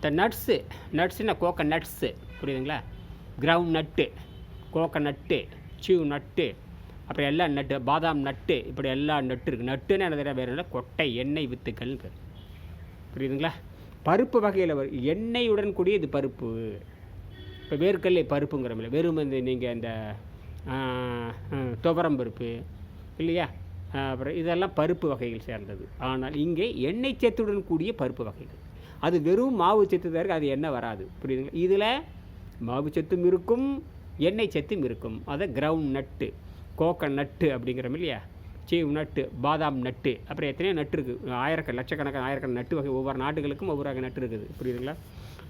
இந்த நட்ஸு நட்ஸுன்னா கோக்க நட்ஸு புரியுதுங்களா? கிரவுண்ட் நட்டு கோக்க நட்டு சீவ் நட்டு அப்புறம் எல்லா நட்டு பாதாம் நட்டு இப்படி எல்லா நட்டு இருக்குது நட்டுன்னு என்ன வேறு இல்லை கொட்டை எண்ணெய் வித்துக்கள்னு பேர் புரியுதுங்களா? பருப்பு வகையில் வரும் எண்ணெயுடன் கூடிய இது பருப்பு. இப்போ வேர்க்கடலை பருப்புங்கிறமில்ல வெறும் இந்த நீங்கள் இந்த துவரம் பருப்பு இல்லையா? அப்புறம் இதெல்லாம் பருப்பு வகைகள் சேர்ந்தது. ஆனால் இங்கே எண்ணெய் சேர்த்துடன் கூடிய பருப்பு வகைகள். அது வெறும் மாவு சத்து தான் அது எண்ணெய் வராது. புரியுதுங்களா? இதில் மாவு சத்தும் இருக்கும் எண்ணெய் சத்தும் இருக்கும். அதை கிரவுண்ட் நட்டு கோக்கன் நட்டு அப்படிங்கிறோம் இல்லையா? சீவ் நட்டு பாதாம் நட்டு அப்புறம் எத்தனையோ நட்டு இருக்குது ஆயிரக்கண லட்சக்கணக்கான ஆயிரக்கணக்கான நட்டு வகை ஒவ்வொரு நாடுகளுக்கும் ஒவ்வொரு வகை நட்டு இருக்குது. புரியுதுங்களா?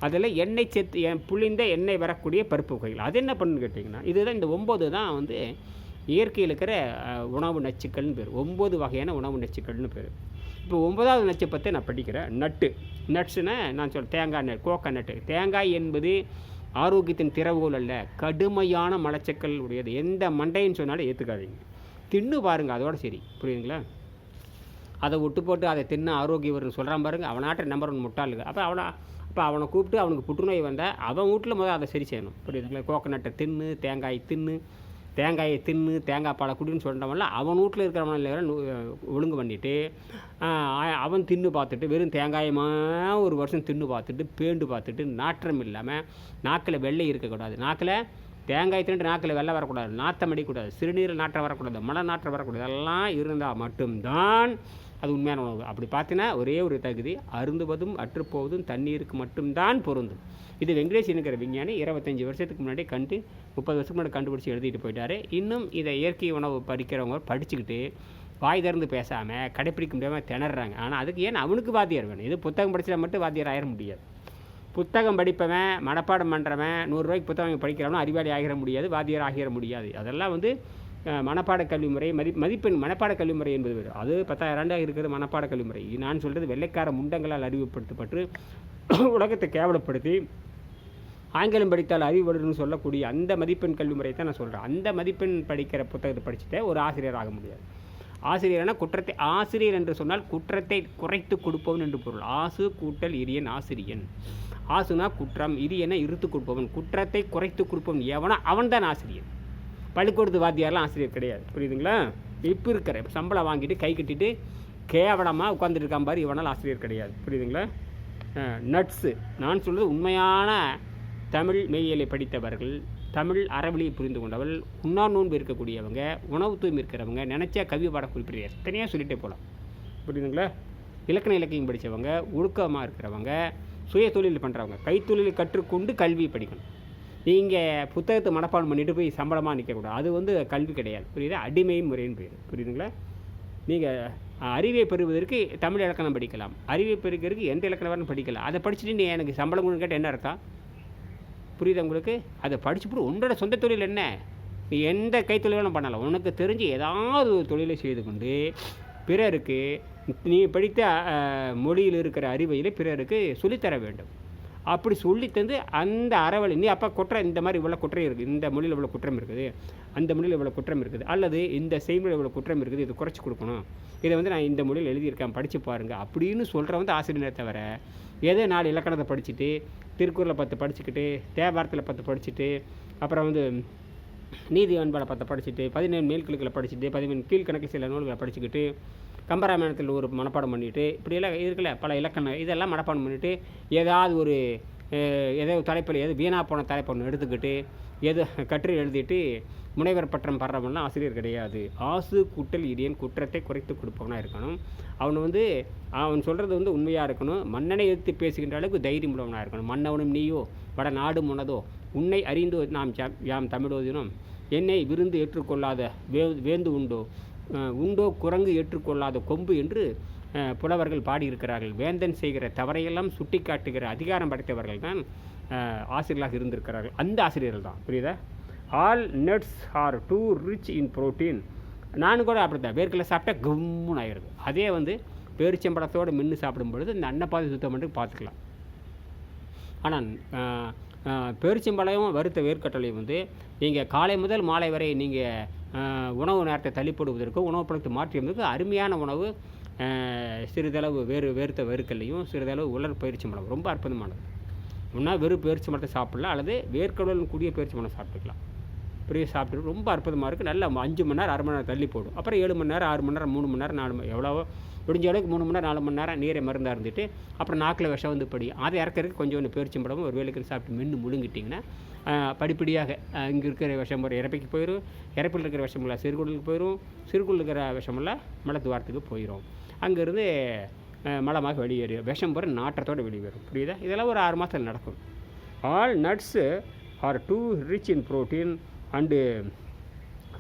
அதில் எண்ணெய் சத்து புளிந்த எண்ணெய் வரக்கூடிய பருப்பு வகைகள். அது என்ன பண்ணுன்னு கேட்டிங்கன்னா இதுதான் இந்த ஒம்பது தான் வந்து இயற்கையில் இருக்கிற உணவு நச்சுக்கள்னு பேர். ஒம்பது வகையான உணவு நச்சுக்கள்னு பேர். இப்போ ஒன்பதாவது நச்சை நான் படிக்கிறேன். நட்டு. நட்ஸுன்னா நான் சொல்கிறேன் தேங்காய் நட் கோக்கா நட்டு. தேங்காய் என்பது ஆரோக்கியத்தின் திறவுகோல் அல்ல கடுமையான மலச்சக்கல் உடையது. எந்த மண்டைன்னு சொன்னாலும் ஏற்றுக்காதீங்க தின்னு பாருங்கள் அதோட சரி. புரியுதுங்களா? அதை விட்டு போட்டு அதை தின்ன ஆரோக்கியவர்னு சொல்கிறான் பாருங்க அவனாட்ட நம்பர் ஒன் முட்டாளுங்க அப்போ அவனை அப்போ அவனை கூப்பிட்டு அவனுக்கு புற்றுநோய் வந்தால் அவன் வீட்டில் முதல் அதை சரி செய்யணும். புரியுதுங்களா? கோகனட்டை தின்னு தேங்காய் தின்னு தேங்காயை தின்னு தேங்காய் பாலை குடின்னு சொல்கிறவன்ல அவன் வீட்டில் இருக்கிறவன ஒழுங்கு பண்ணிவிட்டு அவன் தின்னு பார்த்துட்டு வெறும் தேங்காயமா ஒரு வருஷம் தின்னு பார்த்துட்டு பேண்டு பார்த்துட்டு நாற்றம் இல்லாமல் நாக்கில் வெள்ளை இருக்கக்கூடாது. நாக்கில் தேங்காய் திரண்டு நாக்கில் வெள்ளை வரக்கூடாது நாத்தம் அடிக்கூடாது சிறுநீரில் நாற்றம் வரக்கூடாது மலை நாற்றம் வரக்கூடாது எல்லாம் இருந்தால் மட்டும்தான் அது உண்மையான உணவு. அப்படி பார்த்தீங்கன்னா ஒரே ஒரு தகுதி அருந்துவதும் அற்றுப்போவதும் தண்ணீருக்கு மட்டும்தான் பொருந்தும். இது வெங்கடேஷனுங்கிற விஞ்ஞானி இருபத்தஞ்சி வருஷத்துக்கு முன்னாடி கண்டு முப்பது வருஷத்துக்கு முன்னாடி கண்டுபிடிச்சி எழுதிட்டு போயிட்டார். இன்னும் இதை இயற்கை உணவு படிக்கிறவங்க படிச்சுக்கிட்டு வாய் திறந்து பேசாமல் கடைப்பிடிக்க முடியாமல் திணறாங்க. ஆனால் அதுக்கு ஏன் அவனுக்கு வாத்தியார் வேணும்? இது புத்தகம் படிச்சால் மட்டும் வாத்தியார் ஆயிட முடியாது. புத்தகம் படிப்பவன் மனப்பாடம் பண்ணுறவன் நூறுரூவாய்க்கு புத்தகம் வாங்கி படிக்கிறவனும் அறிவாளி ஆகிட முடியாது வாத்தியார் ஆகிட முடியாது. அதெல்லாம் வந்து மனப்பாட கல்வி முறை மதி மதிப்பெண் மனப்பாட கல்வி முறை என்பது வேறு. அது பத்தாயிரம் ஆண்டாக இருக்கிறது மனப்பாட கல்வி முறை. நான் சொல்கிறது வெள்ளைக்கார முண்டங்களால் அறிவுப்படுத்தப்பட்டு உலகத்தை கேவலப்படுத்தி ஆங்கிலம் படித்தால் அறிவு சொல்லக்கூடிய அந்த மதிப்பெண் கல்வி முறையை தான் நான் சொல்கிறேன் அந்த மதிப்பெண் படிக்கிற புத்தகத்தை படிச்சுட்டே ஒரு ஆசிரியர் ஆக முடியாது. ஆசிரியர்னா குற்றத்தை ஆசிரியர் என்று சொன்னால் குற்றத்தை குறைத்து கொடுப்பவன் என்று பொருள். ஆசு கூட்டல் இரியன் ஆசிரியன். ஆசுனா குற்றம் இது என இருத்து கொடுப்பவன். குற்றத்தை குறைத்து கொடுப்பவன் எவனா அவன் தான் ஆசிரியர் பள்ளிக்கூடத்து வாத்தியாரெலாம் ஆசிரியர் கிடையாது. புரியுதுங்களா? இப்போ இருக்கிற சம்பளம் வாங்கிட்டு கை கட்டிட்டு கேவலமாக உட்காந்துட்டு இருக்கான் பாரு இவனால் ஆசிரியர் கிடையாது. புரியுதுங்களா? நட்ஸு நான் சொல்கிறது உண்மையான தமிழ் மெய்யியலை படித்தவர்கள் தமிழ் அறவழியை புரிந்து கொண்டவர்கள் உண்ணா நோன்பு இருக்கக்கூடியவங்க உணவு தூய்மை இருக்கிறவங்க நினச்சா கவி பாட குறிப்பிட தனியாக சொல்லிகிட்டே போகலாம் புரியுதுங்களா? இலக்கண இலக்கியம் படித்தவங்க ஒழுக்கமாக இருக்கிறவங்க சுய தொழில் பண்ணுறவங்க கைத்தொழில் கற்றுக்கொண்டு கல்வி படிக்கணும். நீங்கள் புத்தகத்தை மனப்பாடம் பண்ணிட்டு போய் சம்பளமாக நிற்கக்கூடாது அது வந்து கல்வி கிடையாது. புரியுதா? அடிமை முறைன்னு பேர். புரியுதுங்களா? நீங்கள் அறிவை பெறுவதற்கு தமிழ் இலக்கணம் படிக்கலாம். அறிவை பெறுகிறதுக்கு எந்த இலக்கணம் வரணும் படிக்கலாம். அதை படிச்சுட்டு நீ எனக்கு சம்பளம் கொடுன்னு கேட்டால் என்ன இருக்கா புரியுதா உங்களுக்கு? அதை படிச்சுப்புட்டு உன்னோட சொந்த தொழில் என்ன? நீ எந்த கைத்தொழிலும் பண்ணலாம். உனக்கு தெரிஞ்சு ஏதாவது ஒரு தொழிலை செய்து கொண்டு பிறருக்கு நீ படித்த மொழியில் இருக்கிற அறிவையில் பிறருக்கு சொல்லித்தர வேண்டும். அப்படி சொல்லித்தந்து அந்த அறவழி நீ அப்போ குற்றம் இந்த மாதிரி இவ்வளோ குற்றம் இருக்குது இந்த மொழியில் இவ்வளோ குற்றம் இருக்குது அந்த மொழியில் இவ்வளோ குற்றம் இருக்குது அல்லது இந்த செய்முறையில் இவ்வளோ குற்றம் இருக்குது இது குறைச்சி கொடுக்கணும். இதை வந்து நான் இந்த மொழியில் எழுதியிருக்கேன் படித்து பாருங்கள் அப்படின்னு சொல்கிற வந்து ஆசிரியரை தவிர ஏதோ நாலு இலக்கணத்தை படிச்சுட்டு திருக்குறளை பத்து படிச்சுக்கிட்டு தேவாரத்தில் பத்து படிச்சுட்டு அப்புறம் வந்து நீதி அன்பாளை பத்தை படிச்சுட்டு பதினேழு மேல்கிழக்கில் படிச்சுட்டு பதினேழு கீழ்கணக்கில் சில நூல்களை படிச்சுக்கிட்டு கம்பராமாயணத்தில் ஒரு மனப்பாடம் பண்ணிட்டு இப்படியெல்லாம் இருக்குல்ல பல இலக்கணம் இதெல்லாம் மனப்பாடம் பண்ணிட்டு ஏதாவது ஒரு ஏதோ தலைப்பில் எது வீணாக போன தலைப்பு ஒன்று எடுத்துக்கிட்டு எது கற்று எழுதிட்டு முனைவர் பட்டம் படுறவன்லாம் ஆசிரியர் கிடையாது. ஆசு கூட்டல் இடியன் குற்றத்தை குறைத்து கொடுப்பவனாக இருக்கணும். அவன் வந்து அவன் சொல்கிறது வந்து உண்மையாக இருக்கணும். மன்னனை எதிர்த்து பேசுகின்ற அளவுக்கு தைரியம் உள்ளவனாக இருக்கணும். மன்னவனும் நீயோ வட நாடு முனதோ உன்னை அறிந்து நாம் யாம் தமிழோதினும் என்னை விருந்து ஏற்றுக்கொள்ளாத வே வேந்து உண்டோ உண்டோ குரங்கு ஏற்றுக்கொள்ளாத கொம்பு என்று புலவர்கள் பாடியிருக்கிறார்கள். வேந்தன் செய்கிற தவறையெல்லாம் சுட்டிக்காட்டுகிற அதிகாரம் படைத்தவர்கள் தான் ஆசிரியர்களாக இருந்திருக்கிறார்கள். அந்த ஆசிரியர்கள் தான். புரியுதா? All nuts are too rich in protein நானும் கூட அப்படி தான் வேர்க்கடலை சாப்பிட்டா கம்முன்னு ஆயிடுது. அதே வந்து பேரிச்சம்பழத்தோடு மென்று சாப்பிடும் பொழுது இந்த அன்னப்பாதை சுத்தம் பண்ணிட்டு பார்த்துக்கலாம். ஆனால் பேரிச்சம்பழமும் வறுத்த வேர்க்கட்டளையும் வந்து நீங்கள் காலை முதல் மாலை வரை நீங்கள் உணவு நேரத்தை தள்ளிப்படுவதற்கும் உணவு பழத்தை மாற்றியதற்கு அருமையான உணவு சிறிதளவு வேறு வேர்த்த வேர்க்கல்லையும் சிறிதளவு உலர்பயிற்சி மலம். ரொம்ப அற்புதமானது. ஒன்றா வெறும் பயிற்சி மரத்தை சாப்பிடலாம். அல்லது வேர்க்கடலுடன் கூடிய பயிற்சி மரம் சாப்பிட்டுக்கலாம். பெரிய சாப்பிட்டு ரொம்ப அற்புதமாக இருக்குது நல்லா அஞ்சு மணி நேரம் அரை மணி நேரம் தள்ளி போடும். அப்புறம் ஏழு மணி நேரம் ஆறு மணி நேரம் மூணு மணி நேரம் நாலு மணி எவ்வளோ முடிஞ்ச அளவுக்கு மூணு மணி நேரம் நாலு மணி நேரம் நீரை மருந்தாக இருந்துட்டு அப்புறம் நாக்கில் விஷம் வந்து படி அதை இறக்கறதுக்கு கொஞ்சம் ஒன்று பேரிச்சம் படமும் ஒரு வேலைக்கு சாப்பிட்டு மென்று முழுங்கிட்டிங்கன்னா படிப்படியாக இங்கே இருக்கிற விஷம் ஒரு இறப்பைக்கு போயிடும் இறப்பில் இருக்கிற விஷமெல்லாம் சிறுகுடலுக்கு போயிடும் சிறுகுடல் இருக்கிற விஷமெல்லாம் மலத்துவாரத்துக்கு போயிடும் அங்கேருந்து மலமாக வெளியேறும் விஷம் போகிற நாட்டத்தோடு வெளியேறும். புரியுதா? இதெல்லாம் ஒரு ஆறு மாதத்தில் நடக்கும். All nuts are too rich in protein and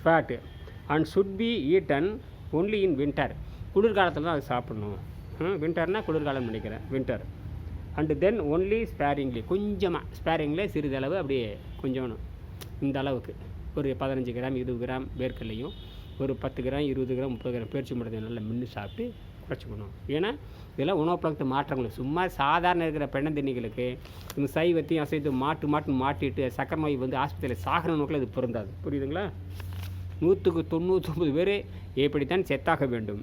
fat and should be eaten only in winter குளிர்காலத்தில் தான் அது சாப்பிடணும். வின்டர்னால் குளிர்காலம் நினைக்கிறேன் winter and then only sparingly கொஞ்சமாக ஸ்பேரிங்லே சிறிதளவு அப்படியே கொஞ்சம் இந்த அளவுக்கு. ஒரு பதினஞ்சு கிராம் இருபது கிராம் வேர்க்கல்லையும் ஒரு பத்து கிராம் இருபது கிராம் முப்பது கிராம் பேரிச்சி மட்டும் நல்லா மின்னு சாப்பிட்டு குறைச்சிக்கணும் ஏன்னா இதெல்லாம் உணவு பழக்கத்து மாற்றங்கள். சும்மா சாதாரண இருக்கிற பெண்ணந்தினிகளுக்கு இந்த சைவத்தையும் அசைத்து மாட்டு மாட்டு மாட்டிட்டு சக்கரை நோய் வந்து ஆஸ்பத்திரியில் சாகர நோக்கில் இது பொருந்தாது. புரியுதுங்களா? நூற்றுக்கு தொண்ணூற்றொம்பது பேர் எப்படித்தான் செத்தாக வேண்டும்.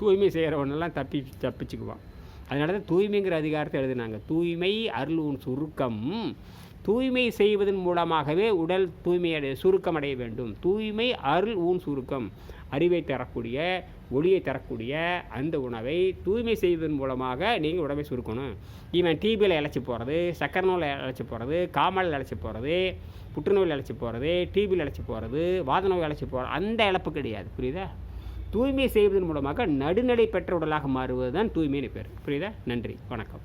தூய்மை செய்கிறவனெல்லாம் தப்பி தப்பிச்சுக்குவான். அதனால தான் தூய்மைங்கிற அதிகாரத்தை எழுதினாங்க. தூய்மை அருள் உன் சுருக்கம். தூய்மை செய்வதன் மூலமாகவே உடல் தூய்மையடைய சுருக்கம் அடைய வேண்டும். தூய்மை அருள் ஊன் சுருக்கம். அறிவை தரக்கூடிய ஒளியை தரக்கூடிய அந்த உணவை தூய்மை செய்வதன் மூலமாக நீங்கள் உடம்பை சுருக்கணும். இவன் டிபியில் இழைச்சி போகிறது சக்கரை நோயில் இழைச்சி போகிறது காமல் இழைச்சி போகிறது புற்றுநோயில் இழைச்சி போகிறது டிபியில் இழைச்சி போகிறது வாத நோய் இழைச்சி போகிறது அந்த இழப்பு கிடையாது. புரியுதா? தூய்மை செய்வதன் மூலமாக நடுநிலை பெற்ற உடலாக மாறுவது தான் தூய்மைன்னு பேர். புரியுதா? நன்றி. வணக்கம்.